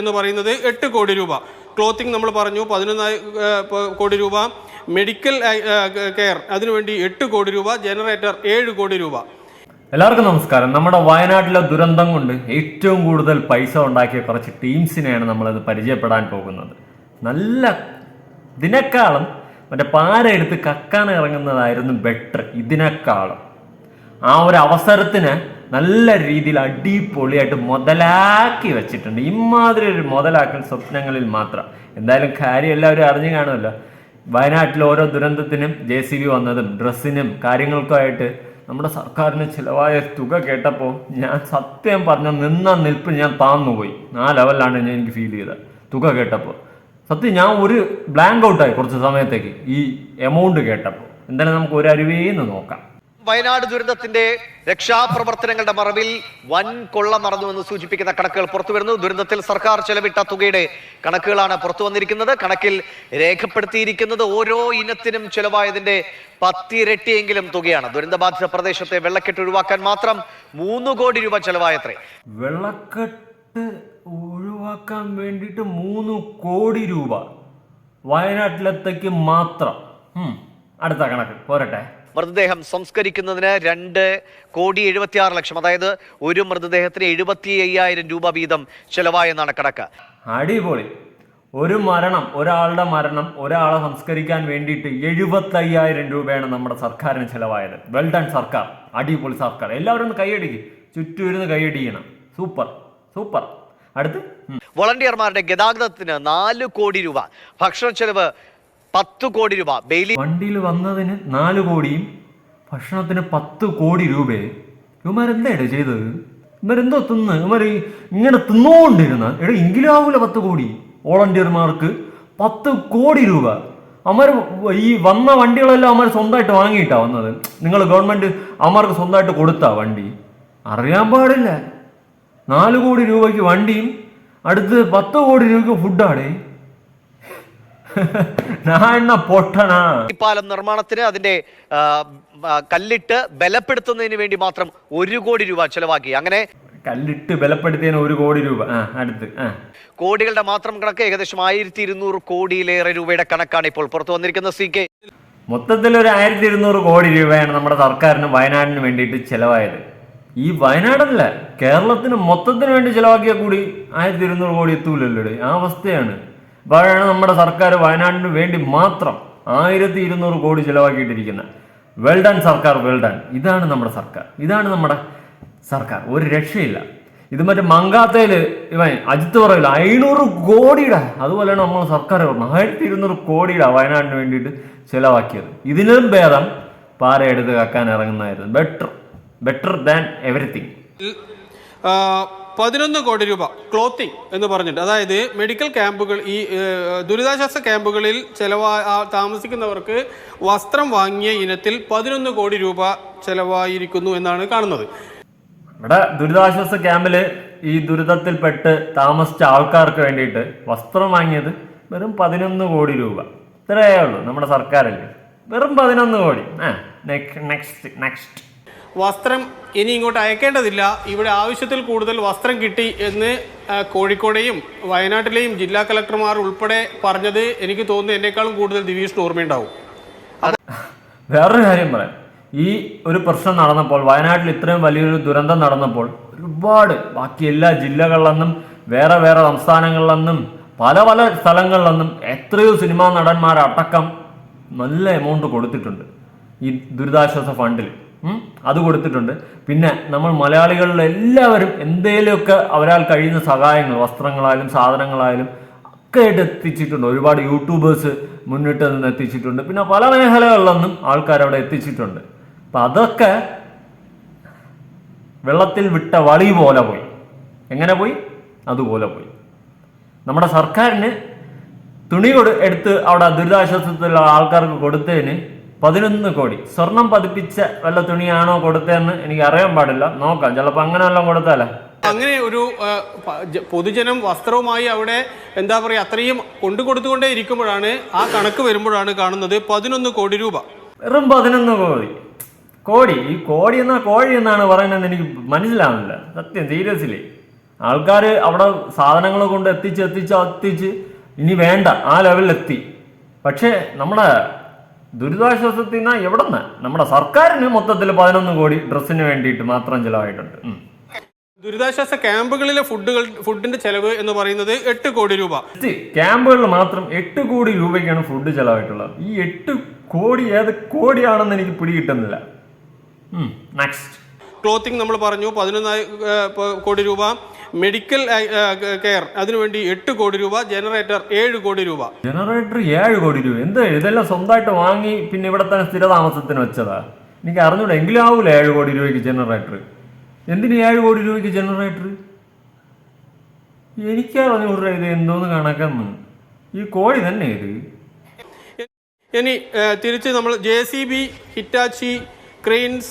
എന്ന് പറയുന്നത് എട്ട് കോടി രൂപ. ക്ലോത്തിങ് നമ്മൾ പറഞ്ഞു പതിനൊന്നായി കോടി രൂപ. മെഡിക്കൽ കെയർ അതിനുവേണ്ടി എട്ട് കോടി രൂപ. ജനറേറ്റർ ഏഴ് കോടി രൂപ. എല്ലാവർക്കും നമസ്കാരം. നമ്മുടെ വയനാട്ടിലെ ദുരന്തം കൊണ്ട് ഏറ്റവും കൂടുതൽ പൈസ ഉണ്ടാക്കിയ കുറച്ച് ടീംസിനെയാണ് നമ്മളത് പരിചയപ്പെടാൻ പോകുന്നത്. നല്ല ഇതിനേക്കാളും മറ്റേ പാര എടുത്ത് കക്കാൻ ഇറങ്ങുന്നതായിരുന്നു ബെറ്റർ ഇതിനേക്കാളും. ആ ഒരു അവസരത്തിന് നല്ല രീതിയിൽ അടിപൊളിയായിട്ട് മുതലാക്കി വെച്ചിട്ടുണ്ട്. ഇമാതിരി ഒരു മുതലാക്കൽ സ്വപ്നങ്ങളിൽ മാത്രം. എന്തായാലും കാര്യം എല്ലാവരും അറിഞ്ഞു കാണുമല്ലോ. വയനാട്ടിൽ ഓരോ ദുരന്തത്തിനും ജെ സി ബി വന്നതും ഡ്രസ്സിനും കാര്യങ്ങൾക്കുമായിട്ട് നമ്മുടെ സർക്കാരിന് ചിലവായ തുക കേട്ടപ്പോൾ ഞാൻ സത്യം പറഞ്ഞ നിന്ന നിൽപ്പ് ഞാൻ താന്നുപോയി. ആ ലെവലിലാണ് ഞാൻ എനിക്ക് ഫീൽ ചെയ്തത്. തുക കേട്ടപ്പോൾ. സത്യം ഞാൻ ഒരു ബ്ലാങ്ക് ഔട്ടായി കുറച്ച് സമയത്തേക്ക് ഈ എമൗണ്ട് കേട്ടപ്പോൾ. എന്തായാലും നമുക്ക് ഒരു അരുവേന്ന് നോക്കാം. വയനാട് ദുരന്തത്തിന്റെ രക്ഷാപ്രവർത്തനങ്ങളുടെ മറവിൽ വൻ കൊള്ള നടന്നുവെന്ന് സൂചിപ്പിക്കുന്ന കണക്കുകൾ പുറത്തു വരുന്നു ദുരന്തത്തിൽ സർക്കാർ ചെലവിട്ട തുകയുടെ കണക്കുകളാണ് പുറത്തു വന്നിരിക്കുന്നത് കണക്കിൽ രേഖപ്പെടുത്തിയിരിക്കുന്നത് ഓരോ ഇനത്തിനും ചെലവായതിന്റെ പത്തിരട്ടിയെങ്കിലും തുകയാണ്. ദുരന്തബാധിത പ്രദേശത്തെ വെള്ളക്കെട്ട് ഒഴിവാക്കാൻ മാത്രം മൂന്ന് കോടി രൂപ ചെലവായത്രേ. വെള്ളക്കെട്ട് ഒഴിവാക്കാൻ വേണ്ടിയിട്ട് മൂന്ന് കോടി രൂപ വയനാട്ടിലത്തേക്ക് മാത്രം. അടുത്ത കണക്ക്. പോരട്ടെ. മൃതദേഹം സംസ്കരിക്കുന്നതിന് രണ്ട് കോടി എഴുപത്തിയാറ് ലക്ഷം അതായത് ഒരു മൃതദേഹത്തിന് എഴുപത്തി അയ്യായിരം രൂപ വീതം ചെലവായെന്നാണ് കണക്ക്. അടിപൊളി. ഒരു മരണം ഒരാളുടെ മരണം ഒരാളെ സംസ്കരിക്കാൻ വേണ്ടിയിട്ട് എഴുപത്തയ്യായിരം രൂപയാണ് നമ്മുടെ സർക്കാരിന് ചെലവായത്. വെൽ ഡൺ സർക്കാർ. അടിപൊളി സർക്കാർ. എല്ലാവരും കൈയടിക്ക്. ചുറ്റും ഇരുന്ന് കൈയടിക്കണം. സൂപ്പർ. സൂപ്പർ. അടുത്ത്? വോളണ്ടിയർമാരുടെ ഗതാഗതത്തിന് നാല് കോടി രൂപ. ഭക്ഷണ ചെലവ് പത്ത് കോടി രൂപ. ബെയിലി വണ്ടിയിൽ വന്നതിന് നാല് കോടിയും ഭക്ഷണത്തിന് പത്ത് കോടി രൂപയെ. ഇവന്മാരെന്തായിട്ട് ചെയ്തത്? ഇവരെന്തോ തിന്ന് ഇവർ ഇങ്ങനെ തിന്നുകൊണ്ടിരുന്ന എടാ എങ്കിലും ആവൂല പത്ത് കോടി? വോളണ്ടിയർമാർക്ക് പത്ത് കോടി രൂപ. അമർ ഈ വന്ന വണ്ടികളെല്ലാം അമർ സ്വന്തമായിട്ട് വാങ്ങിയിട്ടാ വന്നത്. നിങ്ങൾ ഗവൺമെന്റ് അമർക്ക് സ്വന്തമായിട്ട് കൊടുത്താ വണ്ടി. അറിയാൻ പാടില്ല. നാല് കോടി രൂപയ്ക്ക് വണ്ടിയും അടുത്ത് പത്ത് കോടി രൂപയ്ക്ക് ഫുഡാടേ പാലം നിർമ്മാണത്തിന് അതിന്റെ കല്ലിട്ട് ബലപ്പെടുത്തുന്നതിന് വേണ്ടി മാത്രം ഒരു കോടി രൂപ ചെലവാക്കി. അങ്ങനെ കല്ലിട്ട് ബലപ്പെടുത്തിയതിന് ഒരു കോടി രൂപ. അടുത്ത് കോടികളുടെ മാത്രം കണക്ക് ഏകദേശം ആയിരത്തി ഇരുന്നൂറ് കോടിയിലേറെ രൂപയുടെ കണക്കാണ് ഇപ്പോൾ പുറത്തു വന്നിരിക്കുന്ന സി കെ. മൊത്തത്തിൽ ഒരു ആയിരത്തി ഇരുന്നൂറ് കോടി രൂപയാണ് നമ്മുടെ സർക്കാരിന് വയനാടിന് വേണ്ടിയിട്ട് ചെലവായത്. ഈ വയനാടല്ല കേരളത്തിന് മൊത്തത്തിന് വേണ്ടി ചെലവാക്കിയാൽ കൂടി ആയിരത്തി ഇരുന്നൂറ് കോടി എത്തൂലല്ലോ ആ അവസ്ഥയാണ്. ഇപ്പോഴാണ് നമ്മുടെ സർക്കാർ വയനാടിന് വേണ്ടി മാത്രം ആയിരത്തി ഇരുന്നൂറ് കോടി ചിലവാക്കിയിട്ടിരിക്കുന്നത് വെൽ ഡൺ സർക്കാർ വെൽ ഡൺ ഇതാണ് നമ്മുടെ സർക്കാർ. ഇതാണ് നമ്മുടെ സർക്കാർ. ഒരു രക്ഷയില്ല. ഇത് മറ്റേ മങ്കാത്തയിൽ ഇവൻ അജിത്ത് പറയില്ല അയ്നൂറ് കോടിയുടെ അതുപോലെയാണ് നമ്മൾ സർക്കാർ പറഞ്ഞത്. ആയിരത്തി ഇരുന്നൂറ് കോടിയുടെ വയനാടിന് വേണ്ടിയിട്ട് ചിലവാക്കിയത്. ഇതിലും ഭേദം പാര എടുത്ത് കക്കാൻ ഇറങ്ങുന്നതായിരുന്നു. ബെറ്റർ ബെറ്റർ ദാൻ എവറിത്തിങ് പതിനൊന്ന് കോടി രൂപ ക്ലോത്തിങ് എന്ന് പറഞ്ഞിട്ട്. അതായത് മെഡിക്കൽ ക്യാമ്പുകൾ ഈ ദുരിതാശ്വാസ ക്യാമ്പുകളിൽ ചെലവാ താമസിക്കുന്നവർക്ക് വസ്ത്രം വാങ്ങിയ ഇനത്തിൽ പതിനൊന്ന് കോടി രൂപ ചെലവായിരിക്കുന്നു എന്നാണ് കാണുന്നത്. ഇവിടെ ദുരിതാശ്വാസ ക്യാമ്പിൽ ഈ ദുരിതത്തിൽപ്പെട്ട് താമസിച്ച ആൾക്കാർക്ക് വേണ്ടിയിട്ട് വസ്ത്രം വാങ്ങിയത് വെറും പതിനൊന്ന് കോടി രൂപ. ഇത്രയേ ഉള്ളൂ നമ്മുടെ സർക്കാരല്ലേ വെറും പതിനൊന്ന് കോടി. ആ നെക്സ്റ്റ് നെക്സ്റ്റ്. വസ്ത്രം ഇനി ഇങ്ങോട്ട് അയക്കേണ്ടതില്ല. ഇവിടെ ആവശ്യത്തിൽ കൂടുതൽ വസ്ത്രം കിട്ടി എന്ന് കോഴിക്കോടേയും വയനാട്ടിലെയും ജില്ലാ കളക്ടർമാർ ഉൾപ്പെടെ പറഞ്ഞത് എനിക്ക് തോന്നുന്നു എന്നെക്കാളും കൂടുതൽ ദിവീഷിന് ഓർമ്മയുണ്ടാവും. വേറൊരു കാര്യം പറയാം. ഈ ഒരു പ്രശ്നം നടന്നപ്പോൾ വയനാട്ടിൽ ഇത്രയും വലിയൊരു ദുരന്തം നടന്നപ്പോൾ ഒരുപാട് ബാക്കി എല്ലാ ജില്ലകളിൽ നിന്നും വേറെ വേറെ സംസ്ഥാനങ്ങളിൽ നിന്നും പല പല സ്ഥലങ്ങളിൽ നിന്നും എത്രയോ സിനിമാ നടന്മാരടക്കം നല്ല എമൗണ്ട് കൊടുത്തിട്ടുണ്ട് ഈ ദുരിതാശ്വാസ ഫണ്ടിൽ. അത് കൊടുത്തിട്ടുണ്ട്. പിന്നെ നമ്മൾ മലയാളികളിൽ എല്ലാവരും എന്തേലുമൊക്കെ അവരാൽ കഴിയുന്ന സഹായങ്ങൾ വസ്ത്രങ്ങളായാലും സാധനങ്ങളായാലും ഒക്കെ ആയിട്ട് എത്തിച്ചിട്ടുണ്ട്. ഒരുപാട് യൂട്യൂബേഴ്സ് മുന്നിട്ട് നിന്ന് എത്തിച്ചിട്ടുണ്ട്. പിന്നെ പല മേഖലകളിലൊന്നും ആൾക്കാർ അവിടെ എത്തിച്ചിട്ടുണ്ട്. അപ്പം അതൊക്കെ വെള്ളത്തിൽ വിട്ട വളി പോലെ പോയി. എങ്ങനെ പോയി? അതുപോലെ പോയി. നമ്മുടെ സർക്കാരിന് തുണി കൊടു എടുത്ത് അവിടെ ദുരിതാശ്വാസത്തിലുള്ള ആൾക്കാർക്ക് കൊടുത്തതിന് പതിനൊന്ന് കോടി. സ്വർണം പതിപ്പിച്ച വല്ല തുണിയാണോ കൊടുത്തതെന്ന് എനിക്ക് അറിയാൻ പാടില്ല. നോക്കാം. ചിലപ്പോൾ അങ്ങനെ വല്ലതും കൊടുത്താലേ. അങ്ങനെ ഒരു പൊതുജനം വസ്ത്രവുമായി അവിടെ എന്താ പറയുക അത്രയും കൊണ്ടു കൊടുത്തുകൊണ്ടേ ഇരിക്കുമ്പോഴാണ് ആ കണക്ക് വരുമ്പോഴാണ് കാണുന്നത് പതിനൊന്ന് കോടി രൂപ. വെറും പതിനൊന്ന് കോടി. കോടി. ഈ കോടി എന്നാ കോഴി എന്നാണ് പറയുന്നത് എനിക്ക് മനസ്സിലാവുന്നില്ല. സത്യം സീരിയസ്ലി ആൾക്കാർ അവിടെ സാധനങ്ങൾ കൊണ്ട് എത്തിച്ച് എത്തിച്ച് എത്തിച്ച് ഇനി വേണ്ട. ആ ലെവലിൽ എത്തി. പക്ഷേ നമ്മുടെ ദുരിതാശ്വാസത്തിൽ നിന്ന് എവിടെ നിന്ന് നമ്മുടെ സർക്കാരിന് മൊത്തത്തിൽ പതിനൊന്ന് കോടി ഡ്രസ്സിന് വേണ്ടിയിട്ട് മാത്രം ചിലവായിട്ടുണ്ട്. ദുരിതാശ്വാസ ക്യാമ്പുകളിലെ ഫുഡുകൾ ഫുഡിന്റെ ചെലവ് എന്ന് പറയുന്നത് എട്ട് കോടി രൂപ. ക്യാമ്പുകളിൽ മാത്രം എട്ട് കോടി രൂപയ്ക്കാണ് ഫുഡ് ചെലവായിട്ടുള്ളത്. ഈ എട്ട് കോടി ഏത് കോടിയാണെന്ന് എനിക്ക് പിടികിട്ടുന്നില്ല. നെക്സ്റ്റ് ക്ലോത്തിങ് നമ്മൾ പറഞ്ഞു പതിനൊന്ന് കോടി രൂപ. മെഡിക്കൽ കെയർ അതിനുവേണ്ടി എട്ട് കോടി രൂപ ജനറേറ്റർ ഏഴ് കോടി രൂപ. ജനറേറ്റർ ഏഴ് കോടി രൂപ. എന്ത്? ഇതെല്ലാം സ്വന്തമായിട്ട് വാങ്ങി പിന്നെ ഇവിടെ തന്നെ സ്ഥിരതാമസത്തിന് വെച്ചതാ. എനിക്ക് അറിഞ്ഞൂടെ എങ്കിലും ആവൂല ഏഴ് കോടി രൂപയ്ക്ക് ജനറേറ്റർ എന്തിന് ഏഴ് കോടി രൂപയ്ക്ക് ജനറേറ്റർ എനിക്കറിഞ്ഞൂറ് ഇത് എന്തോന്ന് കണക്കെന്ന്. ഈ കോടി തന്നെ ഇത്. ഇനി തിരിച്ച് നമ്മൾ J C B Hitachi cranes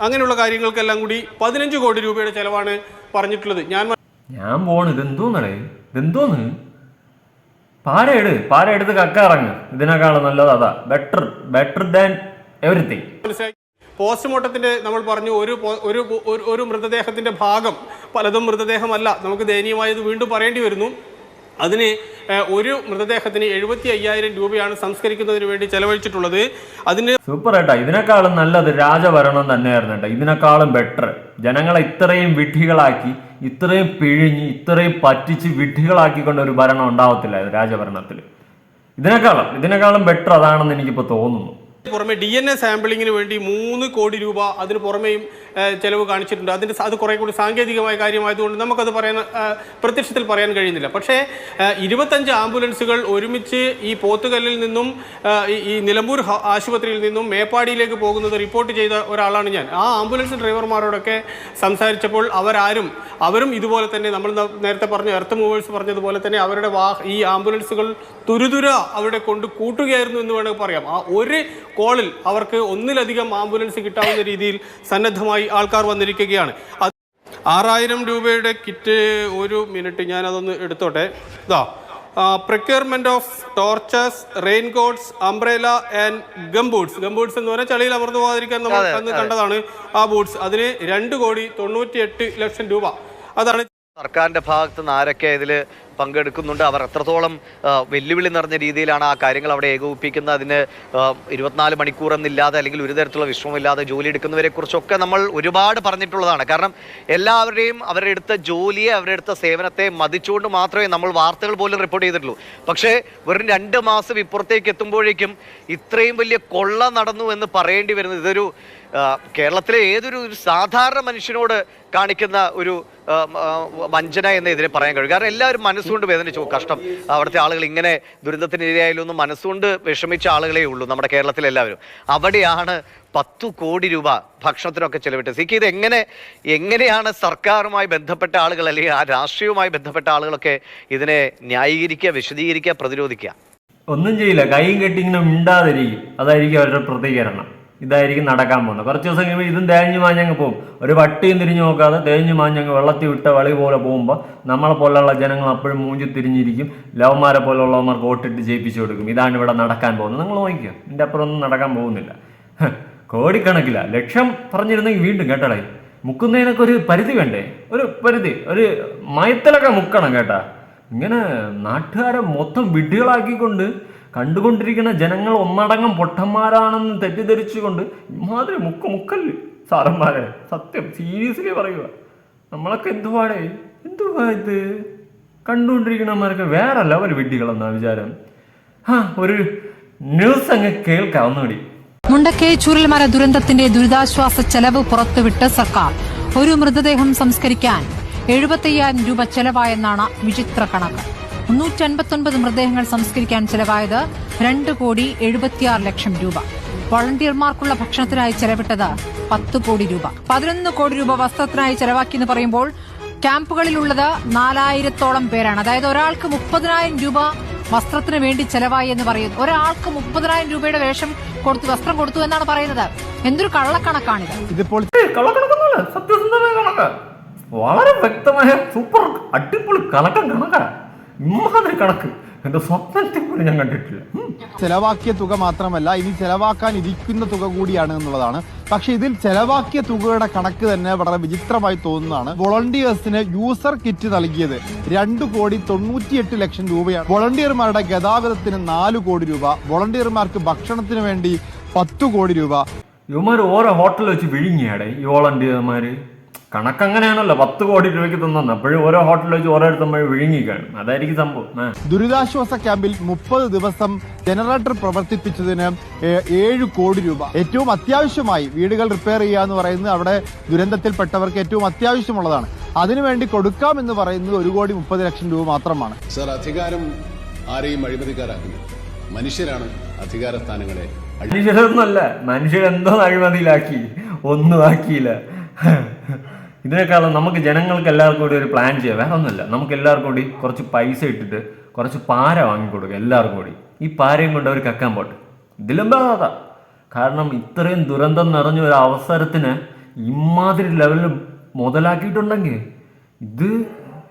അങ്ങനെയുള്ള കാര്യങ്ങൾക്കെല്ലാം കൂടി പതിനഞ്ച് കോടി രൂപയുടെ ചെലവാണ് പറഞ്ഞിട്ടുള്ളത്. ഞാൻ ഞാൻ പോണ് ഇതെന്തോന്നടേ? ഇതെന്തോന്ന്? പാരയെടു പാര എടുത്ത് കക്ക ഇറങ്ങ് ഇതിനേക്കാളും നല്ലത് അതാ. ബെറ്റർ ബെറ്റർ ദാൻ എവറിത്തിങ് മനസ്സിലായി? പോസ്റ്റ്മോർട്ടത്തിന്റെ നമ്മൾ പറഞ്ഞു ഒരു ഒരു ഒരു- ഒരു മൃതദേഹത്തിന്റെ ഭാഗം പലതും മൃതദേഹമല്ല. നമുക്ക് ദയനീയമായത് വീണ്ടും പറയേണ്ടി വരുന്നു. അതിന് ഒരു മൃതദേഹത്തിന് എഴുപത്തി അയ്യായിരം രൂപയാണ് സംസ്കരിക്കുന്നതിന് വേണ്ടി ചെലവഴിച്ചിട്ടുള്ളത്. അതിന് സൂപ്പർ ഏട്ടാ. ഇതിനേക്കാളും നല്ലത് രാജഭരണം തന്നെയായിരുന്നു കേട്ടോ ഇതിനേക്കാളും ബെറ്റർ ജനങ്ങളെ ഇത്രയും വിഡ്ഢികളാക്കി ഇത്രയും പിഴിഞ്ഞ് ഇത്രയും പറ്റിച്ച് വിഡ്ഢികളാക്കിക്കൊണ്ട് ഒരു ഭരണം ഉണ്ടാവത്തില്ല രാജഭരണത്തിൽ ഇതിനേക്കാളും ഇതിനേക്കാളും ബെറ്റർ അതാണെന്ന് എനിക്കിപ്പോൾ തോന്നുന്നു. പുറമെ ഡി എൻ എ സാമ്പിളിങ്ങിന് വേണ്ടി മൂന്ന് കോടി രൂപ അതിന് പുറമേയും ചിലവ് കാണിച്ചിട്ടുണ്ട്. അതിന്റെ അത് കുറേ കൂടി സാങ്കേതികമായ കാര്യമായതുകൊണ്ട് നമുക്കത് പറയാൻ പ്രത്യക്ഷത്തിൽ പറയാൻ കഴിയുന്നില്ല. പക്ഷേ ഇരുപത്തഞ്ച് ആംബുലൻസുകൾ ഒരുമിച്ച് ഈ പോത്തുകല്ലിൽ നിന്നും ഈ നിലമ്പൂർ ആശുപത്രിയിൽ നിന്നും മേപ്പാടിയിലേക്ക് പോകുന്നത് റിപ്പോർട്ട് ചെയ്ത ഒരാളാണ് ഞാൻ. ആ ആംബുലൻസ് ഡ്രൈവർമാരോടൊക്കെ സംസാരിച്ചപ്പോൾ അവരാരും അവരും ഇതുപോലെ തന്നെ നമ്മൾ നേരത്തെ പറഞ്ഞ എർത്ത് മൂവേഴ്സ് പറഞ്ഞതുപോലെ തന്നെ അവരുടെ വാ ഈ ആംബുലൻസുകൾ തുരുതുര അവിടെ കൊണ്ട് കൂട്ടുകയായിരുന്നു എന്ന് വേണമെങ്കിൽ പറയാം. ആ ഒരു കോളിൽ അവർക്ക് ഒന്നിലധികം ആംബുലൻസ് കിട്ടാവുന്ന രീതിയിൽ സന്നദ്ധമായി ആൾക്കാർ വന്നിരിക്കുകയാണ്. ആറായിരം രൂപയുടെ കിറ്റ് ഒരു മിനിറ്റ് ഞാനതൊന്ന് എടുത്തോട്ടെ. ഇതാ procurement of torches raincoats umbrella and gumboots gumboots എന്ന് പറഞ്ഞാൽ ചളിയിൽ അമർന്നു പോകാതിരിക്കാൻ നമ്മൾ അന്ന് കണ്ടതാണ് ആ ബൂട്ട്സ് അതിന് രണ്ട് കോടി തൊണ്ണൂറ്റി എട്ട് ലക്ഷം രൂപ. അതാണ് സർക്കാരിന്റെ ഭാഗത്ത് നിന്ന് ആരൊക്കെ ഇതിൽ പങ്കെടുക്കുന്നുണ്ട്? അവർ എത്രത്തോളം വെല്ലുവിളി നിറഞ്ഞ രീതിയിലാണ് ആ കാര്യങ്ങൾ അവിടെ ഏകോപിപ്പിക്കുന്നത്? അതിന് ഇരുപത്തിനാല് മണിക്കൂർ എന്നില്ലാതെ അല്ലെങ്കിൽ ഒരു തരത്തിലുള്ള വിശ്രമമില്ലാതെ ജോലി എടുക്കുന്നവരെ കുറിച്ചൊക്കെ നമ്മൾ ഒരുപാട് പറഞ്ഞിട്ടുള്ളതാണ്. കാരണം എല്ലാവരുടെയും അവരുടെ അടുത്ത ജോലിയെ അവരുടെ അടുത്ത സേവനത്തെ മതിച്ചുകൊണ്ട് മാത്രമേ നമ്മൾ വാർത്തകൾ പോലും റിപ്പോർട്ട് ചെയ്തിട്ടുള്ളൂ. പക്ഷേ വെറും രണ്ട് മാസം ഇപ്പുറത്തേക്ക് എത്തുമ്പോഴേക്കും ഇത്രയും വലിയ കൊള്ള നടന്നു എന്ന് പറയേണ്ടി വരുന്നത് ഇതൊരു കേരളത്തിലെ ഏതൊരു സാധാരണ മനുഷ്യനോട് കാണിക്കുന്ന ഒരു വഞ്ചന എന്ന് ഇതിനെ പറയാൻ കഴിയും. കാരണം എല്ലാവരും മനസ്സുകൊണ്ട് വേദനിച്ചു. കഷ്ടം. അവിടുത്തെ ആളുകൾ ഇങ്ങനെ ദുരന്തത്തിന് ഇരയായാലൊന്നും മനസ്സുകൊണ്ട് വിഷമിച്ച ആളുകളേ ഉള്ളൂ നമ്മുടെ കേരളത്തിലെല്ലാവരും. അവിടെയാണ് പത്തു കോടി രൂപ ഭക്ഷണത്തിനൊക്കെ ചെലവിട്ട് സിക്ക് ഇത് എങ്ങനെ എങ്ങനെയാണ് സർക്കാരുമായി ബന്ധപ്പെട്ട ആളുകൾ അല്ലെങ്കിൽ ആ രാഷ്ട്രീയവുമായി ബന്ധപ്പെട്ട ആളുകളൊക്കെ ഇതിനെ ന്യായീകരിക്കുക വിശദീകരിക്കുക പ്രതിരോധിക്കുക? ഒന്നും ചെയ്യില്ല. കൈയും കെട്ടിങ്ങനെ മിണ്ടാതിരിക്കും. അതായിരിക്കും അവരുടെ പ്രതികരണം. ഇതായിരിക്കും നടക്കാൻ പോകുന്നത്. കുറച്ച് ദിവസം കഴിയുമ്പോൾ ഇതും തേഞ്ഞു മാഞ്ഞങ്ങ് പോകും. ഒരു പട്ടിയും തിരിഞ്ഞു നോക്കാതെ തേഞ്ഞു മാഞ്ഞങ്ങ് വെള്ളത്തിൽ വിട്ട വളി പോലെ പോകുമ്പോൾ നമ്മളെ പോലെയുള്ള ജനങ്ങൾ അപ്പോഴും മൂഞ്ചി തിരിഞ്ഞിരിക്കും. ലവന്മാരെ പോലുള്ളവന്മാർക്ക് വോട്ടിട്ട് ജയിപ്പിച്ചു കൊടുക്കും. ഇതാണ് ഇവിടെ നടക്കാൻ പോകുന്നത്. നിങ്ങൾ നോക്കിക്കുക അപ്പുറം ഒന്നും നടക്കാൻ പോകുന്നില്ല. കോടിക്കണക്കില്ല. ലക്ഷം പറഞ്ഞിരുന്നെങ്കിൽ വീണ്ടും കേട്ടടായി മുക്കുന്നതിനൊക്കെ ഒരു പരിധി വേണ്ടേ? ഒരു പരിധി. ഒരു മയത്തിലൊക്കെ മുക്കണം കേട്ടാ. ഇങ്ങനെ നാട്ടുകാരെ മൊത്തം വിഡ്ഢികളാക്കിക്കൊണ്ട് കണ്ടുകൊണ്ടിരിക്കുന്ന ജനങ്ങൾ ഒന്നടങ്കം പൊട്ടന്മാരാണെന്ന് തെറ്റിദ്ധരിച്ചുകൊണ്ട് ഇമാതിരി മുക്ക് മുക്കല്ല് സാറന്മാരെ സത്യം സീരിയസ്ലി പറയുക. നമ്മളൊക്കെ എന്തുവാടേ? എന്തുവാ ഇത്? കണ്ടുകൊണ്ടിരിക്കണമാരൊക്കെ വേറെ ലെവൽ വിഡ്ഢികളെന്നാ വിചാരം. ആ ഒരു ന്യൂസ് അങ്ങ് കേൾക്കാം ഒന്നുകൂടി മുണ്ടക്കൈ മര ദുരന്തത്തിന്റെ ദുരിതാശ്വാസ ചെലവ് പുറത്തുവിട്ട് സർക്കാർ. ഒരു മൃതദേഹം സംസ്കരിക്കാൻ എഴുപത്തയ്യായിരം രൂപ ചെലവായെന്നാണ് വിചിത്ര കണക്ക്. മുന്നൂറ്റൻപത്തൊൻപത് മൃതദേഹങ്ങൾ സംസ്കരിക്കാൻ ചെലവായത് രണ്ട് കോടി എഴുപത്തിയാറ് ലക്ഷം രൂപ. വോളണ്ടിയർമാർക്കുള്ള ഭക്ഷണത്തിനായി ചെലവിട്ടത് പത്ത് കോടി രൂപ. പതിനൊന്ന് കോടി രൂപ വസ്ത്രത്തിനായി ചെലവാക്കിയെന്ന് പറയുമ്പോൾ ക്യാമ്പുകളിലുള്ളത് നാലായിരത്തോളം പേരാണ്. അതായത് ഒരാൾക്ക് മുപ്പതിനായിരം രൂപ വസ്ത്രത്തിന് വേണ്ടി ചെലവായി എന്ന് പറയുന്നു. ഒരാൾക്ക് മുപ്പതിനായിരം രൂപയുടെ വേഷം കൊടുത്തു വസ്ത്രം കൊടുത്തു എന്നാണ് പറയുന്നത്. എന്തൊരു കള്ളക്കണക്കാണിത്. ഇതിപ്പോൾ കള്ളക്കണക്കൊന്നുമല്ല സത്യസന്ധമായ കണക്ക. വളരെ വ്യക്തമായ സൂപ്പർ അടിപൊളി കലക്കം കണക്കാണ് ഇമ്മാതിരി കണക്ക്. എന്റെ സ്വപ്നത്തിൽ പോലും ഞാൻ കണ്ടിട്ടില്ല. ചെലവാക്കിയ തുക മാത്രമല്ല ഇനി ചെലവാക്കാൻ ഇരിക്കുന്ന തുക കൂടിയാണ് എന്നുള്ളതാണ്. പക്ഷെ ഇതിൽ ചെലവാക്കിയ തുകയുടെ കണക്ക് തന്നെ വളരെ വിചിത്രമായി തോന്നുന്നതാണ് വോളണ്ടിയേഴ്സിന് യൂസർ കിറ്റ് നൽകിയത് രണ്ടു കോടി തൊണ്ണൂറ്റിയെട്ട് ലക്ഷം രൂപയാണ്. വോളണ്ടിയർമാരുടെ ഗതാഗതത്തിന് നാല് കോടി രൂപ വോളണ്ടിയർമാർക്ക് ഭക്ഷണത്തിന് വേണ്ടി പത്തു കോടി രൂപ. ഇവന്മാർ ഓരോ ഹോട്ടലിൽ വെച്ച് വിഴുങ്ങിയാടെ ഈ വോളണ്ടിയർമാര്? കണക്കങ്ങനെയാണല്ലോ പത്ത് കോടി രൂപയ്ക്ക് തന്നു അപ്പോഴും ഓരോ ഹോട്ടലിൽ വെച്ച് ഓരോരുത്തന്മാർ വിഴുങ്ങി കാണും അതായിരിക്കും സംഭവം. ദുരിതാശ്വാസ ക്യാമ്പിൽ മുപ്പത് ദിവസം ജനറേറ്റർ പ്രവർത്തിപ്പിച്ചതിന് ഏഴ് കോടി രൂപ. ഏറ്റവും അത്യാവശ്യമായി വീടുകൾ റിപ്പയർ ചെയ്യുക എന്ന് പറയുന്നത് അവിടെ ദുരന്തത്തിൽപ്പെട്ടവർക്ക് ഏറ്റവും അത്യാവശ്യമുള്ളതാണ്. അതിനുവേണ്ടി കൊടുക്കാം എന്ന് പറയുന്നത് ഒരു കോടി മുപ്പത് ലക്ഷം രൂപ മാത്രമാണ്. സർ അധികാരം ആരെയും അഴിമതിക്കാരാക്കില്ല. മനുഷ്യരാണ് അധികാര സ്ഥാനങ്ങളെ മനുഷ്യരൊന്നല്ല മനുഷ്യരെന്തോ അഴിമതിയിലാക്കി. ഒന്നും ആക്കിയില്ല. ഇതിനേക്കാളും നമുക്ക് ജനങ്ങൾക്ക് എല്ലാവർക്കും കൂടി ഒരു പ്ലാൻ ചെയ്യാം. വേറെ ഒന്നുമില്ല. നമുക്ക് എല്ലാവർക്കും കൂടി കുറച്ച് പൈസ ഇട്ടിട്ട് കുറച്ച് പാര വാങ്ങിക്കൊടുക്കുക എല്ലാവർക്കും കൂടി. ഈ പാരയും കൊണ്ട് അവർ കക്കാൻ പോട്ടെ. ഇതിലും ബാധ കാരണം ഇത്രയും ദുരന്തം നിറഞ്ഞ ഒരു അവസരത്തിന് ഇമാതിരി ലെവലിൽ മുതലാക്കിയിട്ടുണ്ടെങ്കിൽ ഇത്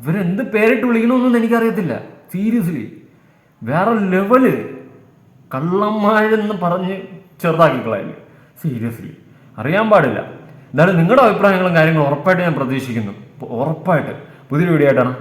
ഇവരെന്ത് പേരിട്ട് വിളിക്കണമെന്നൊന്നും എനിക്കറിയത്തില്ല. സീരിയസ്ലി വേറെ ലെവൽ കള്ളന്മാരെന്ന് പറഞ്ഞ് ചെറുതാക്കിക്കളയൽ സീരിയസ്ലി അറിയാൻ പാടില്ല. എന്തായാലും നിങ്ങളുടെ അഭിപ്രായങ്ങളും കാര്യങ്ങളും ഉറപ്പായിട്ട് ഞാൻ പ്രതീക്ഷിക്കുന്നു. ഉറപ്പായിട്ട്. പുതിയൊരു വീഡിയോ ആയിട്ടാണ്.